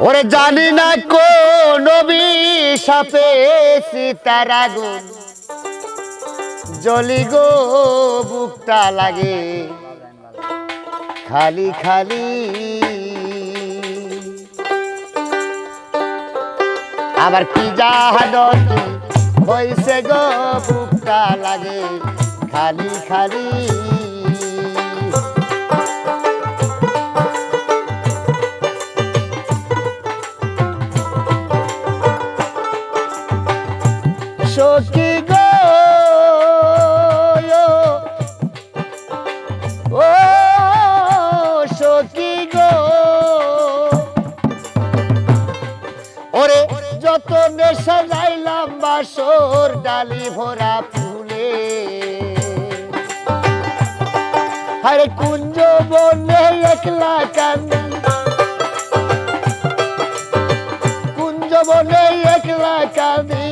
ওরে জানি না কো নবী সাপে সীতার আগুন। জলি গো, বুকটা লাগে। খালি খালি। আবার কি জাহানো কি হইছে গো, বুকটা লাগে। খালি খালি। যত নেশা যাইলাম বাসর ডালি ভরা ফুলে। আরে কুঞ্জ বনে একলা কান্দি। কুঞ্জ বনে একলা কান্দি,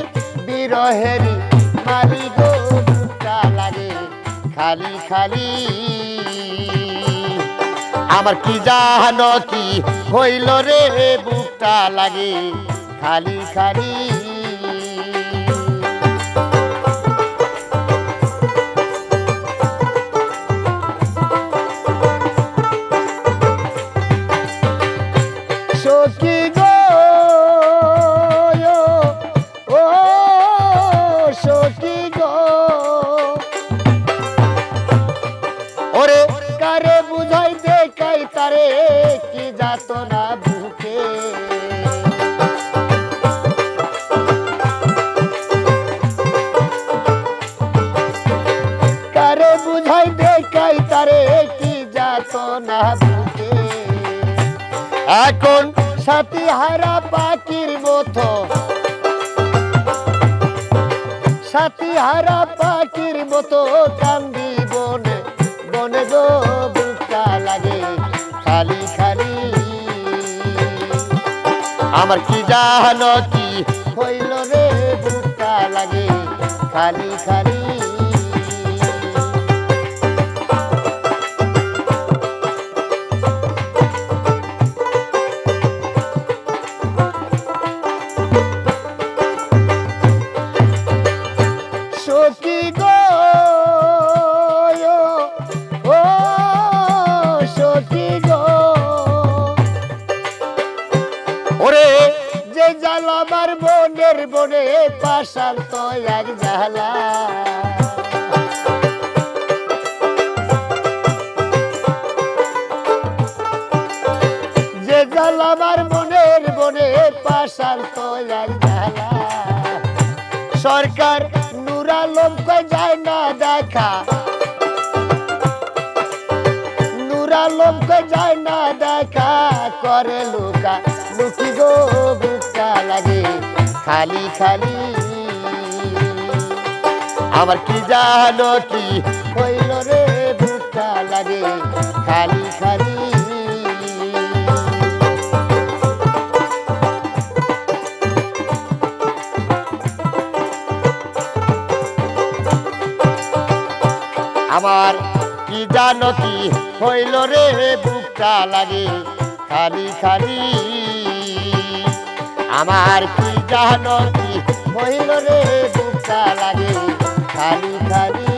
বিরহেরি মালি গো লাগে খালি খালি। আমার কি জানো কি হইল রে বুকটা লাগে? খালি খালি। সখী কারে বুঝাই দেখাই তারে কি যাত না দেখাই কি যাত না বুকে? এখন সাথী হারা পাখির মতো। সাথী হারা পাখির মতো কান্দি বনে বনে গো বুকটা লাগে খালি খালি। আমার কি জানো কি হইল রে, বুকটা লাগে খালি খালি। বনের বনে পাশাল তো এক জালা যে জালাবার বনের বনে পাশাল তো এক জালা সরকার নুরালম কই যায় না দেখা। যায় না দেখা। করে লুকা, লুকি গো লাগে। খালি খালি। আমার কি জানো কি হইল রে বুকা লাগে? খালি খালি। আমার কি জানো কি হইল রে বুকটা লাগে? খালি খালি। আমার কি জানো কি? হইল রে বুকটা লাগে। খালি খালি